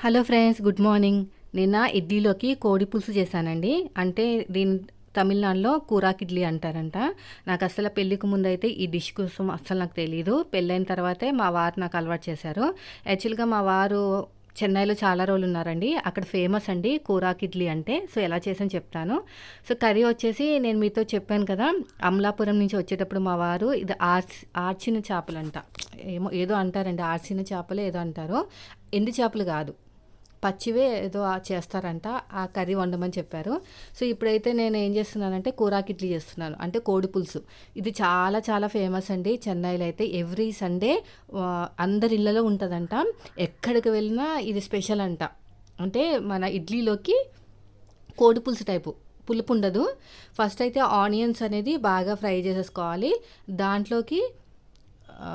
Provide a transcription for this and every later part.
Hello friends good morning. నిన్న ఇడ్లీలోకి కోడి పులుసు చేశానండి. అంటే దీని తమిళనాడులో కూరాక్ ఇడ్లీ అంటారంట. నాకు అసలు పెళ్ళికి ముందు అయితే ఈ డిష్ కోసం అస్సలు నాకు తెలియదు పెళ్ళైన తర్వాతే మా వారు నాకు అలవాటు చేశారు. యాక్చువల్గా మా వారు చెన్నైలో చాలా రోజులు ఉన్నారండి అక్కడ ఫేమస్ అండి కూరాక్ ఇడ్లీ అంటే. సో ఎలా చేసాను చెప్తాను. సో కర్రీ వచ్చేసి నేను మీతో చెప్పాను కదా అమలాపురం నుంచి వచ్చేటప్పుడు మా వారు ఇది ఆర్చి ఆర్చిన చేపలు అంట ఏమో ఏదో అంటారండి ఆర్చిన చేపలు ఏదో అంటారు. ఎండు చేపలు కాదు. పచ్చివే ఏదో చేస్తారంట ఆ కర్రీ వండమని చెప్పారు. సో ఇప్పుడైతే నేను ఏం చేస్తున్నానంటే కూరాకి ఇడ్లీ చేస్తున్నాను. అంటే కోడి పులుసు. ఇది చాలా చాలా ఫేమస్ అండి. చెన్నైలో అయితే ఎవ్రీ సండే అందరి ఇళ్ళలో ఉంటుందంట. ఎక్కడికి వెళ్ళినా ఇది స్పెషల్ అంట. అంటే మన ఇడ్లీలోకి కోడి పులుసు టైపు పులుపు ఉండదు. ఫస్ట్ అయితే ఆనియన్స్ అనేది బాగా ఫ్రై చేసేసుకోవాలి. దాంట్లోకి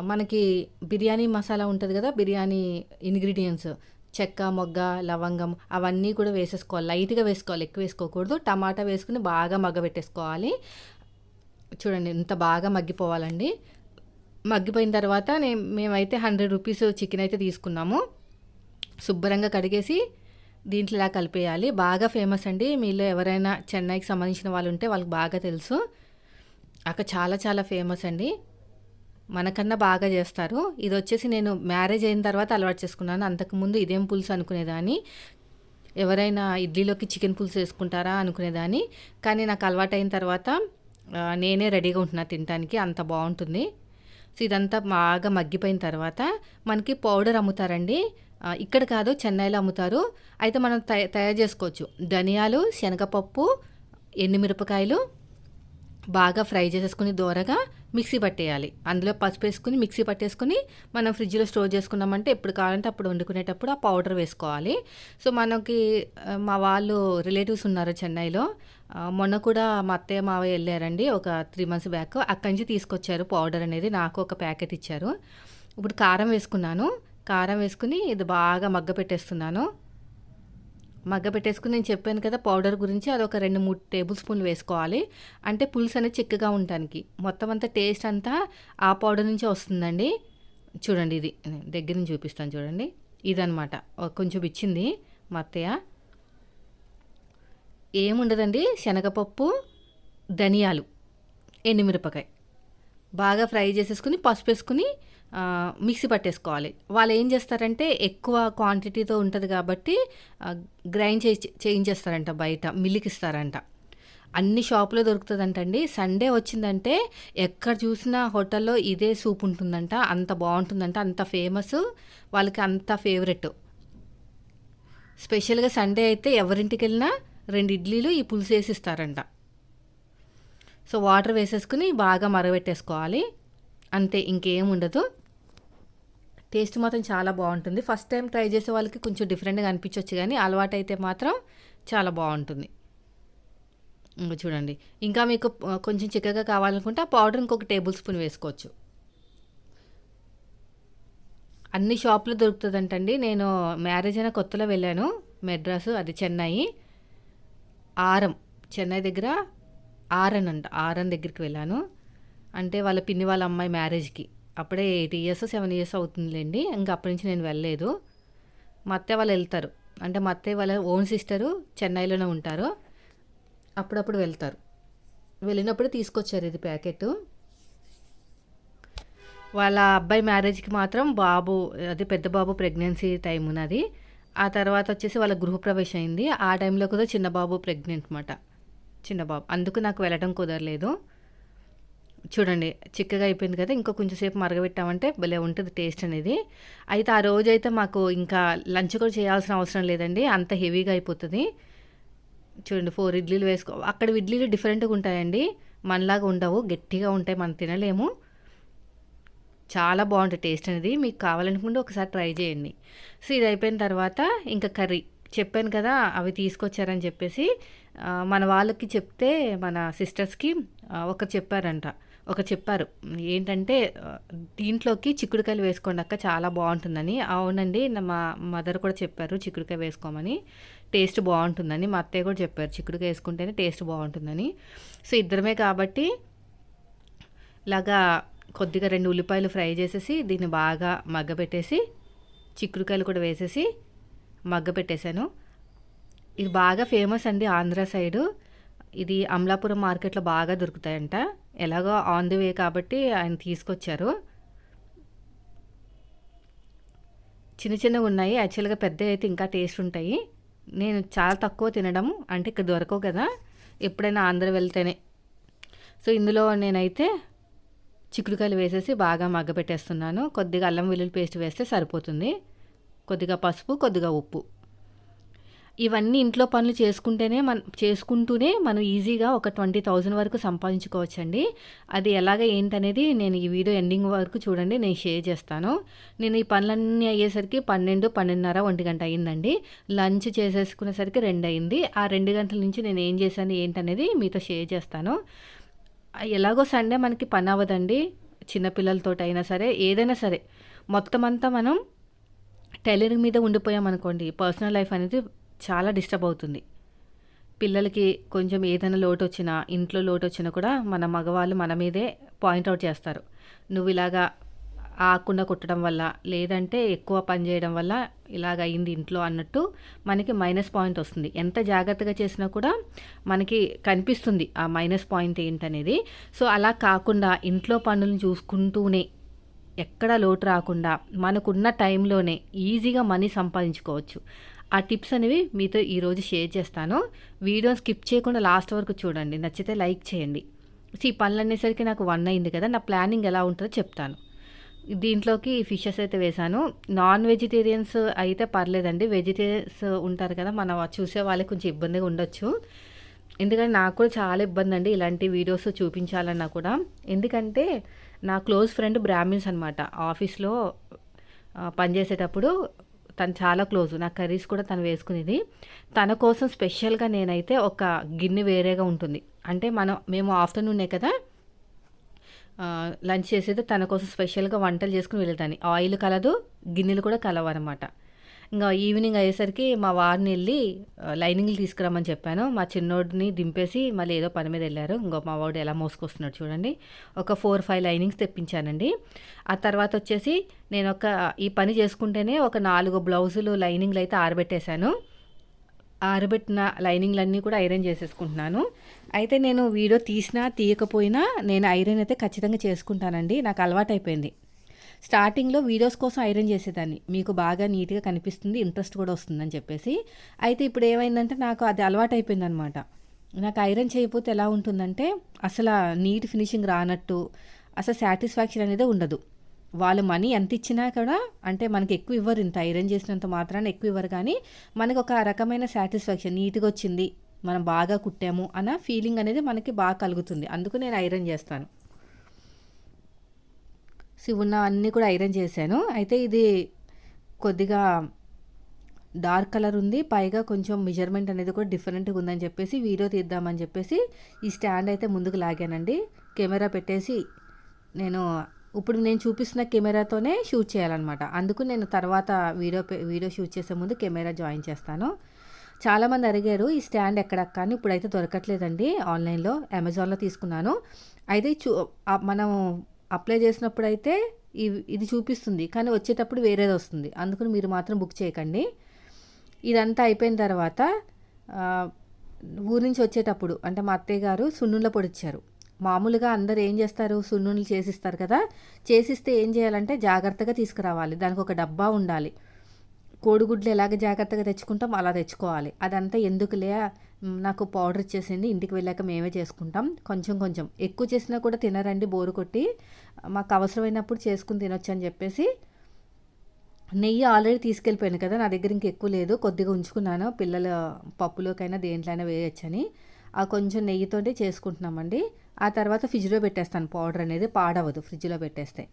మనకి బిర్యానీ మసాలా ఉంటుంది కదా బిర్యానీ ఇంగ్రీడియంట్స్. చెక్క మొగ్గ లవంగం అవన్నీ కూడా వేసేసుకోవాలి. లైట్గా వేసుకోవాలి. ఎక్కువ వేసుకోకూడదు. టమాటా వేసుకుని బాగా మగ్గబెట్టేసుకోవాలి. చూడండి ఇంత బాగా మగ్గిపోవాలండి. మగ్గిపోయిన తర్వాత నేను మేమైతే హండ్రెడ్ రూపీస్ చికెన్ అయితే తీసుకున్నాము. శుభ్రంగా కడిగేసి దీంట్లో ఇలా కలిపేయాలి. బాగా ఫేమస్ అండి. మీలో ఎవరైనా చెన్నైకి సంబంధించిన వాళ్ళు ఉంటే వాళ్ళకి బాగా తెలుసు. అక్కడ చాలా చాలా ఫేమస్ అండి. మనకన్నా బాగా చేస్తారు. ఇది వచ్చేసి నేను మ్యారేజ్ అయిన తర్వాత అలవాటు చేసుకున్నాను. అంతకుముందు ఇదేం పులుసు అనుకునేదాన్ని. ఎవరైనా ఇడ్లీలోకి చికెన్ పులుసు వేసుకుంటారా అనుకునేదాన్ని. కానీ నాకు అలవాటు అయిన తర్వాత నేనే రెడీగా ఉంటున్నా తినడానికి అంత బాగుంటుంది. సో ఇదంతా బాగా మగ్గిపోయిన తర్వాత మనకి పౌడర్ అమ్ముతారండి. ఇక్కడ కాదు చెన్నైలో అమ్ముతారు. అయితే మనం తయ తయారు చేసుకోవచ్చు. ధనియాలు శనగపప్పు ఎండుమిరపకాయలు బాగా ఫ్రై చేసేసుకుని దూరగా మిక్సీ పట్టేయాలి. అందులో పసుపు వేసుకుని మిక్సీ పట్టేసుకుని మనం ఫ్రిడ్జ్లో స్టోర్ చేసుకున్నామంటే ఎప్పుడు కావాలంటే అప్పుడు వండుకునేటప్పుడు ఆ పౌడర్ వేసుకోవాలి. సో మనకి మా వాళ్ళు రిలేటివ్స్ ఉన్నారు చెన్నైలో. మొన్న కూడా మా అత్తయ్య మావయ్య వెళ్ళారండి ఒక త్రీ మంత్స్ బ్యాక్. అక్కడి నుంచి తీసుకొచ్చారు పౌడర్ అనేది నాకు ఒక ప్యాకెట్ ఇచ్చారు. ఇప్పుడు కారం వేసుకున్నాను. కారం వేసుకుని ఇది బాగా మగ్గ పెట్టేస్తున్నాను మగ్గ పెట్టేసుకుని నేను చెప్పాను కదా పౌడర్ గురించి అది ఒక రెండు మూడు టేబుల్ స్పూన్లు వేసుకోవాలి. అంటే పులుసు అనేది చిక్కగా ఉండటానికి. మొత్తం అంతా టేస్ట్ అంతా ఆ పౌడర్ నుంచే వస్తుందండి. చూడండి ఇది నేను దగ్గర నుంచి చూపిస్తాను చూడండి. ఇదనమాట కొంచెం ఇచ్చింది మా అత్తయ్య. ఏముండదండి? శనగపప్పు ధనియాలు ఎండుమిరపకాయ. బాగా ఫ్రై చేసేసుకుని పసుపు వేసుకుని మిక్సీ పట్టేసుకోవాలి. వాళ్ళు ఏం చేస్తారంటే ఎక్కువ క్వాంటిటీతో ఉంటుంది కాబట్టి గ్రైండ్ చే చేయించేస్తారంట బయట మిల్క్ ఇస్తారంట అన్ని షాపులో దొరుకుతుందంటండి. సండే వచ్చిందంటే ఎక్కడ చూసినా హోటల్లో ఇదే సూప్ ఉంటుందంట అంత బాగుంటుందంట అంత ఫేమస్ వాళ్ళకి అంత ఫేవరెట్. స్పెషల్గా సండే అయితే ఎవరింటికి వెళ్ళినా రెండు ఇడ్లీలు ఈ పులుసు వేసి ఇస్తారంట సో వాటర్ వేసేసుకుని బాగా మరగబెట్టేసుకోవాలి. అంతే ఇంకేం ఉండదు. టేస్ట్ మాత్రం చాలా బాగుంటుంది. ఫస్ట్ టైం ట్రై చేసే వాళ్ళకి కొంచెం డిఫరెంట్గా అనిపించవచ్చు కానీ అలవాటు అయితే మాత్రం చాలా బాగుంటుంది. ఇంకా చూడండి. ఇంకా మీకు కొంచెం చిక్కగా కావాలనుకుంటే ఆ పౌడర్ ఇంకొక టేబుల్ స్పూన్ వేసుకోవచ్చు. అన్ని షాపులో దొరుకుతుందంటండి. నేను మ్యారేజ్ అయిన కొత్తలో వెళ్ళాను మెడ్రాసు అది చెన్నై. ఆరం చెన్నై దగ్గర ఆరన్ అంట ఆరన్ దగ్గరికి వెళ్ళాను. అంటే వాళ్ళ పిన్ని వాళ్ళ అమ్మాయి మ్యారేజ్కి అప్పుడే ఎయిట్ ఇయర్స్ సెవెన్ ఇయర్స్ అవుతుందిలేండి. ఇంకా అప్పటి నుంచి నేను వెళ్ళలేదు. మా అత్తయ్య వాళ్ళు వెళ్తారు. అంటే మా అత్తయ్య వాళ్ళ ఓన్ సిస్టరు చెన్నైలోనే ఉంటారు. అప్పుడప్పుడు వెళ్తారు. వెళ్ళినప్పుడు తీసుకొచ్చారు ఇది ప్యాకెట్. వాళ్ళ అబ్బాయి మ్యారేజ్కి మాత్రం బాబు అదే పెద్ద బాబు ప్రెగ్నెన్సీ టైం ఉన్నది ఆ తర్వాత వచ్చేసి వాళ్ళ గృహప్రవేశం అయింది. ఆ టైంలో కూడా చిన్న బాబు ప్రెగ్నెంట్ అనమాట చిన్న బాబు. అందుకు నాకు వెళ్ళడం కుదరలేదు. చూడండి చిక్కగా అయిపోయింది కదా ఇంకా కొంచెం సేపు మరగబెట్టామంటే భలే ఉంటుంది టేస్ట్ అనేది. అయితే ఆ రోజైతే మాకు ఇంకా లంచ్ కూడా చేయాల్సిన అవసరం లేదండి అంత హెవీగా అయిపోతుంది. చూడండి ఫోర్ ఇడ్లీలు వేసుకో అక్కడ ఇడ్లీలు డిఫరెంట్గా ఉంటాయండి. మనలాగా ఉండవు గట్టిగా ఉంటాయి మనం తినలేము. చాలా బాగుంటుంది టేస్ట్ అనేది మీకు కావాలనుకుంటే ఒకసారి ట్రై చేయండి. సో ఇది అయిపోయిన తర్వాత ఇంకా కర్రీ. చెప్పాను కదా అవి తీసుకొచ్చారని చెప్పేసి మన వాళ్ళకి చెప్తే మన సిస్టర్స్కి ఒక చెప్పారంట. ఒక చెప్పారు. ఏంటంటే దీంట్లోకి చిక్కుడుకాయలు వేసుకోండి అక్క చాలా బాగుంటుందని. అవునండి మా మదర్ కూడా చెప్పారు చిక్కుడుకాయ వేసుకోమని. టేస్ట్ బాగుంటుందని. మా అత్తయ్య కూడా చెప్పారు చిక్కుడుకాయ వేసుకుంటేనే టేస్ట్ బాగుంటుందని. సో ఇద్దరమే కాబట్టి ఇలాగా కొద్దిగా రెండు ఉల్లిపాయలు ఫ్రై చేసేసి దీన్ని బాగా మగ్గబెట్టేసి చిక్కుడుకాయలు కూడా వేసేసి మగ్గబెట్టేశాను. ఇది బాగా ఫేమస్ అండి ఆంధ్ర సైడు. ఇది అమలాపురం మార్కెట్లో బాగా దొరుకుతాయంట. ఎలాగో ఆన్ ది వే కాబట్టి ఆయన తీసుకొచ్చారు. చిన్న చిన్నగా ఉన్నాయి. యాక్చువల్గా పెద్ద అయితే ఇంకా టేస్ట్ ఉంటాయి. నేను చాలా తక్కువ తినడం అంటే ఇక్కడ దొరకవు కదా. ఎప్పుడైనా ఆంధ్ర వెళ్తేనే. సో ఇందులో నేనైతే చిక్కుడుకాయలు వేసేసి బాగా మగ్గపెట్టేస్తున్నాను. కొద్దిగా అల్లం వెల్లుల్లి పేస్ట్ వేస్తే సరిపోతుంది. కొద్దిగా పసుపు కొద్దిగా ఉప్పు. ఇవన్నీ ఇంట్లో పనులు చేసుకుంటేనే మన చేసుకుంటూనే మనం ఈజీగా ఒక ట్వంటీ థౌజండ్ వరకు సంపాదించుకోవచ్చండి. అది ఎలాగ ఏంటనేది నేను ఈ వీడియో ఎండింగ్ వరకు చూడండి నేను షేర్ చేస్తాను. నేను ఈ పనులన్నీ అయ్యేసరికి పన్నెండు పన్నెండున్నర ఒంటి గంట అయిందండి లంచ్ చేసేసుకునేసరికి రెండు అయింది ఆ రెండు గంటల నుంచి నేను ఏం చేశాను ఏంటనేది మీతో షేర్ చేస్తాను. ఎలాగో సండే మనకి పని అవ్వదండి. చిన్నపిల్లలతో అయినా సరే ఏదైనా సరే. మొత్తం అంతా మనం టైలరింగ్ మీద ఉండిపోయామనుకోండి పర్సనల్ లైఫ్ అనేది చాలా డిస్టర్బ్ అవుతుంది. పిల్లలకి కొంచెం ఏదైనా లోటు వచ్చినా ఇంట్లో లోటు వచ్చినా కూడా మన మగవాళ్ళు మన మీదే పాయింట్అవుట్ చేస్తారు. నువ్వు ఇలాగా ఆకుండా కుట్టడం వల్ల లేదంటే ఎక్కువ పని చేయడం వల్ల ఇలాగ అయింది ఇంట్లో అన్నట్టు మనకి మైనస్ పాయింట్ వస్తుంది. ఎంత జాగ్రత్తగా చేసినా కూడా మనకి కనిపిస్తుంది ఆ మైనస్ పాయింట్ ఏంటనేది. సో అలా కాకుండా ఇంట్లో పనులను చూసుకుంటూనే ఎక్కడ లోటు రాకుండా మనకున్న టైంలోనే ఈజీగా మనీ సంపాదించుకోవచ్చు. ఆ టిప్స్ అనేవి మీతో ఈరోజు షేర్ చేస్తాను. వీడియో స్కిప్ చేయకుండా లాస్ట్ వరకు చూడండి. నచ్చితే లైక్ చేయండి. సో ఈ పనులు అనేసరికి నాకు వన్ అయింది కదా నా ప్లానింగ్ ఎలా ఉంటుందో చెప్తాను. దీంట్లోకి ఫిషెస్ అయితే వేశాను. నాన్ వెజిటేరియన్స్ అయితే పర్లేదండి. వెజిటేరియన్స్ ఉంటారు కదా మనం చూసే వాళ్ళకి కొంచెం ఇబ్బందిగా ఉండొచ్చు. ఎందుకంటే నాకు కూడా చాలా ఇబ్బంది అండి ఇలాంటి వీడియోస్ చూపించాలన్నా కూడా. ఎందుకంటే నా క్లోజ్ ఫ్రెండ్ బ్రాహ్మిన్స్ అనమాట ఆఫీస్లో పనిచేసేటప్పుడు తను చాలా క్లోజ్. నా కర్రీస్ కూడా తను వేసుకునేది. తన కోసం స్పెషల్గా నేనైతే ఒక గిన్నె వేరేగా ఉంటుంది. అంటే మనం మేము ఆఫ్టర్నూనే కదా లంచ్ చేసేది తన కోసం స్పెషల్గా వంటలు చేసుకుని వెళ్తాను. ఆయిల్ కలదు గిన్నెలు కూడా కలవన్నమాట. ఇంకా ఈవినింగ్ అయ్యేసరికి మా వారిని వెళ్ళి లైనింగ్లు తీసుకురమ్మని చెప్పాను. మా చిన్నోడిని దింపేసి మళ్ళీ ఏదో పని మీద వెళ్ళారు. ఇంకో మా వాడు ఎలా మోసుకొస్తున్నాడు చూడండి. ఒక ఫోర్ ఫైవ్ లైనింగ్స్ తెప్పించానండి. ఆ తర్వాత వచ్చేసి నేను ఒక ఈ పని చేసుకుంటేనే ఒక నాలుగు బ్లౌజులు లైనింగ్లు అయితే ఆరబెట్టేశాను. ఆరబెట్టిన లైనింగ్లన్నీ కూడా ఐరన్ చేసేసుకుంటున్నాను. అయితే నేను వీడియో తీసినా తీయకపోయినా నేను ఐరన్ అయితే ఖచ్చితంగా చేసుకుంటానండి. నాకు అలవాటు అయిపోయింది స్టార్టింగ్లో వీడియోస్ కోసం ఐరన్ చేసేదాన్ని. మీకు బాగా నీట్గా కనిపిస్తుంది ఇంట్రెస్ట్ కూడా వస్తుందని చెప్పేసి. అయితే ఇప్పుడు ఏమైందంటే నాకు అది అలవాటు అయిపోయిందనమాట నాకు ఐరన్ చేయకపోతే ఎలా ఉంటుందంటే అసలు నీట్ ఫినిషింగ్ రానట్టు అసలు సాటిస్ఫాక్షన్ అనేది ఉండదు. వాళ్ళు మనీ ఎంత ఇచ్చినా కూడా అంటే మనకి ఎక్కువ ఇవ్వరు ఇంత ఐరన్ చేసినంత మాత్రాన ఎక్కువ ఇవ్వరు కానీ మనకు ఒక రకమైన సాటిస్ఫాక్షన్ నీట్గా వచ్చింది మనం బాగా కుట్టాము అన్న ఫీలింగ్ అనేది మనకి బాగా కలుగుతుంది. అందుకు నేను ఐరన్ చేస్తాను. శివున్న అన్నీ కూడా ఐరన్ చేశాను. అయితే ఇది కొద్దిగా డార్క్ కలర్ ఉంది. పైగా కొంచెం మెజర్మెంట్ అనేది కూడా డిఫరెంట్గా ఉందని చెప్పేసి వీడియో తీద్దామని చెప్పేసి ఈ స్టాండ్ అయితే ముందుకు లాగానండి. కెమెరా పెట్టేసి నేను ఇప్పుడు నేను చూపిస్తున్న కెమెరాతోనే షూట్ చేయాలన్నమాట. అందుకు నేను తర్వాత వీడియో వీడియో షూట్ చేసే ముందు కెమెరా జాయిన్ చేస్తాను. చాలామంది అడిగారు ఈ స్టాండ్ ఎక్కడ కానీ ఇప్పుడైతే దొరకట్లేదండి. ఆన్లైన్లో అమెజాన్లో తీసుకున్నాను. అయితే చూ మనం అప్లై చేసినప్పుడు అయితే ఇది చూపిస్తుంది. కానీ వచ్చేటప్పుడు వేరేది వస్తుంది. అందుకని మీరు మాత్రం బుక్ చేయకండి. ఇదంతా అయిపోయిన తర్వాత ఊరి నుంచి వచ్చేటప్పుడు అంటే మా అత్తయ్య గారు సున్నుల పొడి ఇచ్చారు మామూలుగా అందరు ఏం చేస్తారు? సున్నుండలు చేసిస్తారు కదా? చేసిస్తే ఏం చేయాలంటే జాగ్రత్తగా తీసుకురావాలి. దానికి ఒక డబ్బా ఉండాలి. కోడిగుడ్లు ఎలాగ జాగ్రత్తగా తెచ్చుకుంటాం అలా తెచ్చుకోవాలి. అదంతా ఎందుకులే నాకు పౌడర్ ఇచ్చేసింది ఇంటికి వెళ్ళాక మేమే చేసుకుంటాం. కొంచెం కొంచెం. ఎక్కువ చేసినా కూడా తినరండి బోరు కొట్టి. మాకు అవసరమైనప్పుడు చేసుకుని తినొచ్చు అని చెప్పేసి నెయ్యి ఆల్రెడీ తీసుకెళ్ళిపోయాను కదా నా దగ్గర ఇంక ఎక్కువ లేదు. కొద్దిగా ఉంచుకున్నాను. పిల్లల పప్పులోకైనా దేంట్లోనే వేయొచ్చని. ఆ కొంచెం నెయ్యితోటి చేసుకుంటున్నామండి. ఆ తర్వాత ఫ్రిడ్జ్లో పెట్టేస్తాను. పౌడర్ అనేది పాడవదు ఫ్రిడ్జ్లో పెట్టేస్తే.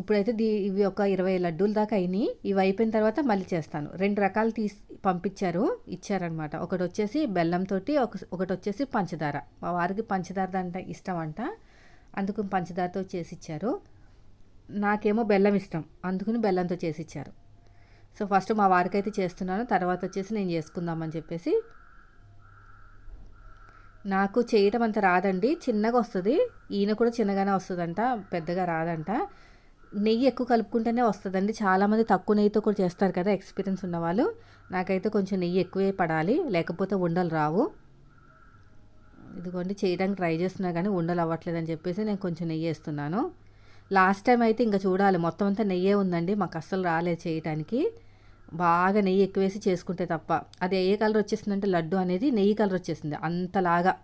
ఇప్పుడైతే దీ ఇవి ఒక ఇరవై లడ్డూల దాకా అయినాయి. ఇవి అయిపోయిన తర్వాత మళ్ళీ చేస్తాను. రెండు రకాలు తీసి పంపించారు. ఇచ్చారనమాట ఒకటి వచ్చేసి బెల్లంతో ఒక ఒకటి వచ్చేసి పంచదార. మా వారికి పంచదార అంటే ఇష్టం అంట అందుకు పంచదారతో చేసి ఇచ్చారు. నాకేమో బెల్లం ఇష్టం. అందుకుని బెల్లంతో చేసి ఇచ్చారు. సో ఫస్ట్ మా వారికి అయితే చేస్తున్నాను. తర్వాత వచ్చేసి నేను చేసుకుందామని చెప్పేసి. నాకు చేయటం అంత రాదండి. చిన్నగా వస్తుంది. ఈయన కూడా చిన్నగానే వస్తుందంట. పెద్దగా రాదంట. నెయ్యి ఎక్కువ కలుపుకుంటేనే వస్తుందండి. చాలామంది తక్కువ నెయ్యితో కూడా చేస్తారు కదా ఎక్స్పీరియన్స్ ఉన్నవాళ్ళు. నాకైతే కొంచెం నెయ్యి ఎక్కువే పడాలి. లేకపోతే ఉండలు రావు. ఇదిగోండి చేయడానికి ట్రై చేస్తున్నా కానీ ఉండలు అవ్వట్లేదని చెప్పేసి నేను కొంచెం నెయ్యి వేస్తున్నాను. లాస్ట్ టైం అయితే ఇంకా చూడాలి. మొత్తం అంతా నెయ్యే ఉందండి. మాకు అస్సలు రాలేదు చేయటానికి. బాగా నెయ్యి ఎక్కువేసి చేసుకుంటే తప్ప. అది ఏ కలర్ వచ్చేసిందంటే లడ్డు అనేది నెయ్యి కలర్ వచ్చేసింది. అంతలాగా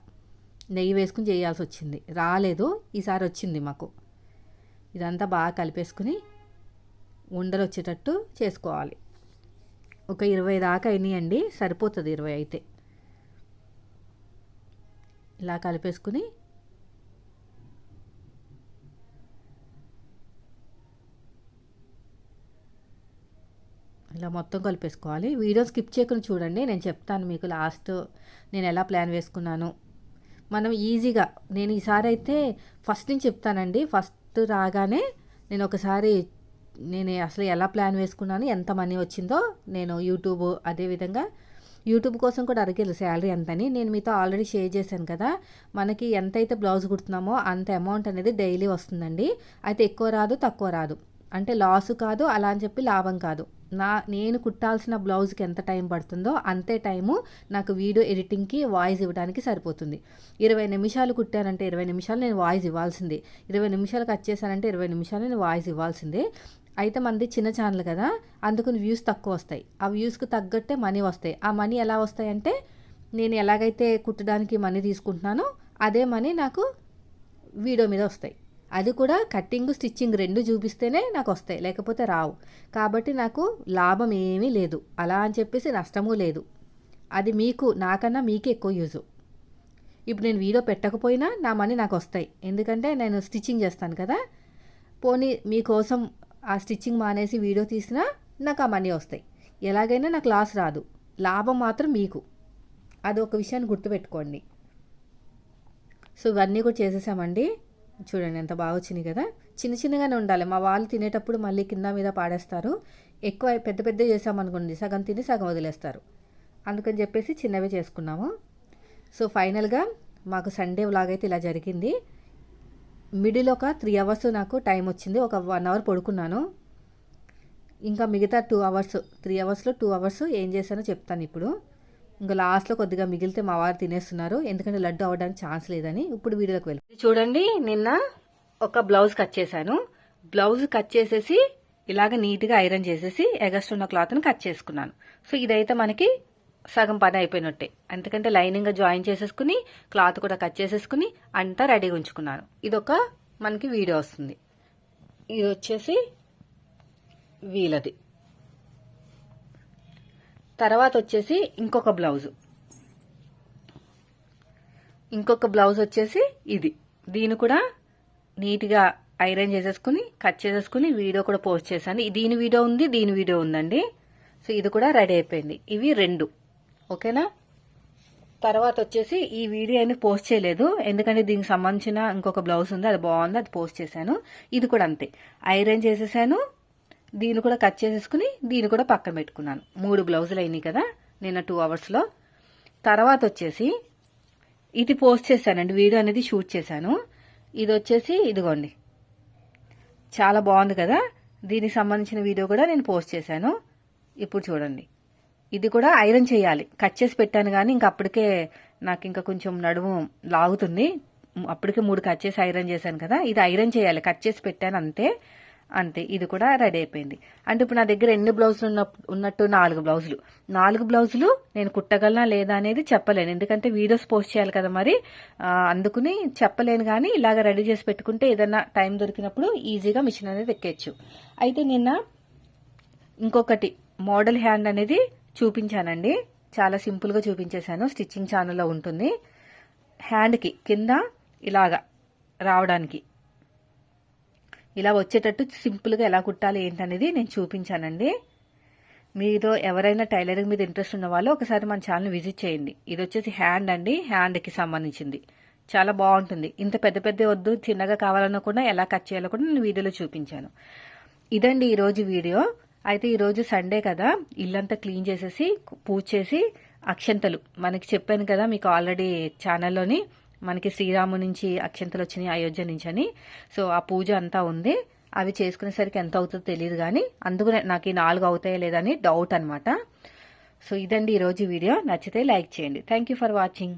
నెయ్యి వేసుకుని చేయాల్సి వచ్చింది. రాలేదు. ఈసారి వచ్చింది మాకు. ఇదంతా బాగా కలిపేసుకుని ఉండలు వచ్చేటట్టు చేసుకోవాలి. ఒక ఇరవై దాకా అయినాయండి సరిపోతుంది ఇరవై అయితే. ఇలా కలిపేసుకుని ఇలా మొత్తం కలిపేసుకోవాలి. వీడియో స్కిప్ చేయకుండా చూడండి నేను చెప్తాను మీకు లాస్ట్ నేను ఎలా ప్లాన్ వేసుకున్నాను. మనం ఈజీగా నేను ఈసారి అయితే ఫస్ట్ నుంచి చెప్తానండి ఫస్ట్ రాగానే నేను ఒకసారి నేను అసలు ఎలా ప్లాన్ వేసుకున్నాను ఎంత మనీ వచ్చిందో నేను యూట్యూబ్ అదేవిధంగా యూట్యూబ్ కోసం కూడా అడిగారు శాలరీ ఎంతని. నేను మీతో ఆల్రెడీ షేర్ చేశాను కదా మనకి ఎంతైతే బ్లౌజ్ కుడుతున్నామో అంత అమౌంట్ అనేది డైలీ వస్తుందండి. అయితే ఎక్కువ రాదు తక్కువ రాదు. అంటే లాస్ కాదు అలా అని చెప్పి లాభం కాదు. నా నేను కుట్టాల్సిన బ్లౌజ్కి ఎంత టైం పడుతుందో అంతే టైము నాకు వీడియో ఎడిటింగ్కి వాయిస్ ఇవ్వడానికి సరిపోతుంది. ఇరవై నిమిషాలు కుట్టానంటే ఇరవై నిమిషాలు నేను వాయిస్ ఇవ్వాల్సిందే. ఇరవై నిమిషాలు కట్ చేశానంటే ఇరవై నిమిషాలు నేను వాయిస్ ఇవ్వాల్సిందే. అయితే మనది చిన్న ఛానల్ కదా అందుకని వ్యూస్ తక్కువ వస్తాయి. ఆ వ్యూస్కి తగ్గట్టే మనీ వస్తాయి. ఆ మనీ ఎలా వస్తాయంటే నేను ఎలాగైతే కుట్టడానికి మనీ తీసుకుంటున్నానో అదే మనీ నాకు వీడియో మీద వస్తాయి. అది కూడా కట్టింగ్ స్టిచ్చింగ్ రెండు చూపిస్తేనే నాకు వస్తాయి లేకపోతే రావు. కాబట్టి నాకు లాభం ఏమీ లేదు. అలా అని చెప్పేసి నష్టము లేదు. అది మీకు నాకన్నా మీకే ఎక్కువ యూజు. ఇప్పుడు నేను వీడియో పెట్టకపోయినా నా మనీ నాకు వస్తాయి. ఎందుకంటే నేను స్టిచ్చింగ్ చేస్తాను కదా. పోనీ మీకోసం ఆ స్టిచ్చింగ్ మానేసి వీడియో తీసినా నాకు ఆ మనీ వస్తాయి. ఎలాగైనా నాకు లాస్ రాదు. లాభం మాత్రం మీకు. అది ఒక విషయాన్ని గుర్తుపెట్టుకోండి. సో ఇవన్నీ కూడా చేసేసామండి. చూడండి ఎంత బాగా వచ్చినాయి కదా. చిన్న చిన్నగానే ఉండాలి. మా వాళ్ళు తినేటప్పుడు మళ్ళీ కింద మీద పాడేస్తారు. ఎక్కువ పెద్ద పెద్ద చేసామనుకోండి సగం తిని సగం వదిలేస్తారు. అందుకని చెప్పేసి చిన్నవి చేసుకున్నాము. సో ఫైనల్గా మాకు సండే వ్లాగ్ ఇలా జరిగింది. మిడిల్ ఒక త్రీ అవర్స్ నాకు టైం వచ్చింది. ఒక వన్ అవర్ పడుకున్నాను. ఇంకా మిగతా టూ అవర్స్ త్రీ అవర్స్లో టూ అవర్స్ ఏం చేశానో చెప్తాను ఇప్పుడు. ఇంకా లాస్ట్లో కొద్దిగా మిగిలితే మా వారు తినేస్తున్నారు. ఎందుకంటే లడ్డు అవ్వడానికి ఛాన్స్ లేదని ఇప్పుడు వీడియోకి వెళ్ళి. చూడండి నిన్న ఒక బ్లౌజ్ కట్ చేశాను. బ్లౌజ్ కట్ చేసేసి ఇలాగ నీట్గా ఐరన్ చేసేసి ఎగస్ట్ ఉన్న క్లాత్ని కట్ చేసుకున్నాను. సో ఇదైతే మనకి సగం పని అయిపోయినట్టే. ఎందుకంటే లైనింగ్ జాయిన్ చేసేసుకుని క్లాత్ కూడా కట్ చేసేసుకుని అంతా రెడీగా ఉంచుకున్నాను. ఇదొక మనకి వీడియో వస్తుంది. ఇది వచ్చేసి వీలది. తర్వాత వచ్చేసి ఇంకొక బ్లౌజు. ఇంకొక బ్లౌజ్ వచ్చేసి ఇది. దీని కూడా నీట్గా ఐరన్ చేసేసుకుని కట్ చేసేసుకుని వీడియో కూడా పోస్ట్ చేశాను. దీని వీడియో ఉంది దీని వీడియో ఉందండి. సో ఇది కూడా రెడీ అయిపోయింది. ఇవి రెండు. ఓకేనా? తర్వాత వచ్చేసి ఈ వీడియో అనేది పోస్ట్ చేయలేదు. ఎందుకంటే దీనికి సంబంధించిన ఇంకొక బ్లౌజ్ ఉంది అది బాగుంది అది పోస్ట్ చేశాను. ఇది కూడా అంతే. ఐరన్ చేసేసాను దీన్ని కూడా కట్ చేసేసుకుని దీన్ని కూడా పక్కన పెట్టుకున్నాను. మూడు బ్లౌజులు అయినాయి కదా నిన్న టూ అవర్స్లో తర్వాత వచ్చేసి ఇది పోస్ట్ చేశానండి వీడియో అనేది షూట్ చేశాను. ఇది వచ్చేసి ఇదిగోండి. చాలా బాగుంది కదా దీనికి సంబంధించిన వీడియో కూడా నేను పోస్ట్ చేశాను. ఇప్పుడు చూడండి. ఇది కూడా ఐరన్ చేయాలి. కట్ చేసి పెట్టాను కానీ ఇంక అప్పటికే నాకు ఇంకా కొంచెం నడుము లాగుతుంది. అప్పటికే మూడు కట్ చేసి ఐరన్ చేశాను కదా ఇది ఐరన్ చేయాలి. కట్ చేసి పెట్టాను అంతే. అంతే ఇది కూడా రెడీ అయిపోయింది. అంటే ఇప్పుడు నా దగ్గర ఎన్ని బ్లౌజులు ఉన్న ఉన్నట్టు నాలుగు బ్లౌజులు. నాలుగు బ్లౌజులు నేను కుట్టగలనా లేదా అనేది చెప్పలేను. ఎందుకంటే వీడియోస్ పోస్ట్ చేయాలి కదా మరి. అందుకుని చెప్పలేను కానీ ఇలాగ రెడీ చేసి పెట్టుకుంటే ఏదైనా టైం దొరికినప్పుడు ఈజీగా మిషన్ అనేది ఎక్కేయచ్చు అయితే నిన్న ఇంకొకటి మోడల్ హ్యాండ్ అనేది చూపించానండి. చాలా సింపుల్గా చూపించేశాను. స్టిచ్చింగ్ ఛానల్లో ఉంటుంది. హ్యాండ్కి కింద ఇలాగా రావడానికి ఇలా వచ్చేటట్టు సింపుల్గా ఎలా కుట్టాలి ఏంటనేది నేను చూపించానండి. మీరు ఎవరైనా టైలరింగ్ మీద ఇంట్రెస్ట్ ఉన్న వాళ్ళు ఒకసారి మన ఛానల్ విజిట్ చేయండి. ఇది వచ్చేసి హ్యాండ్ అండి హ్యాండ్కి సంబంధించింది. చాలా బాగుంటుంది. ఇంత పెద్ద పెద్ద వద్దు చిన్నగా కావాలన్నా కూడా ఎలా కట్ చేయాలో కూడా నేను వీడియోలో చూపించాను. ఇదండి ఈరోజు వీడియో. అయితే ఈరోజు సండే కదా ఇల్లంతా క్లీన్ చేసేసి పూజ చేసి అక్షంతలు. మనకి చెప్పాను కదా మీకు ఆల్రెడీ ఛానల్లోని మనకి శ్రీరాము నుంచి అక్షంతలు వచ్చినాయి అయోధ్య నుంచి అని. సో ఆ పూజ అంతా ఉంది. అవి చేసుకునేసరికి ఎంత అవుతుందో తెలియదు కానీ అందుకు నాకు ఈ నాలుగు అవుతాయో లేదని డౌట్ అనమాట సో ఇదండి ఈరోజు వీడియో. నచ్చితే లైక్ చేయండి. Thank for watching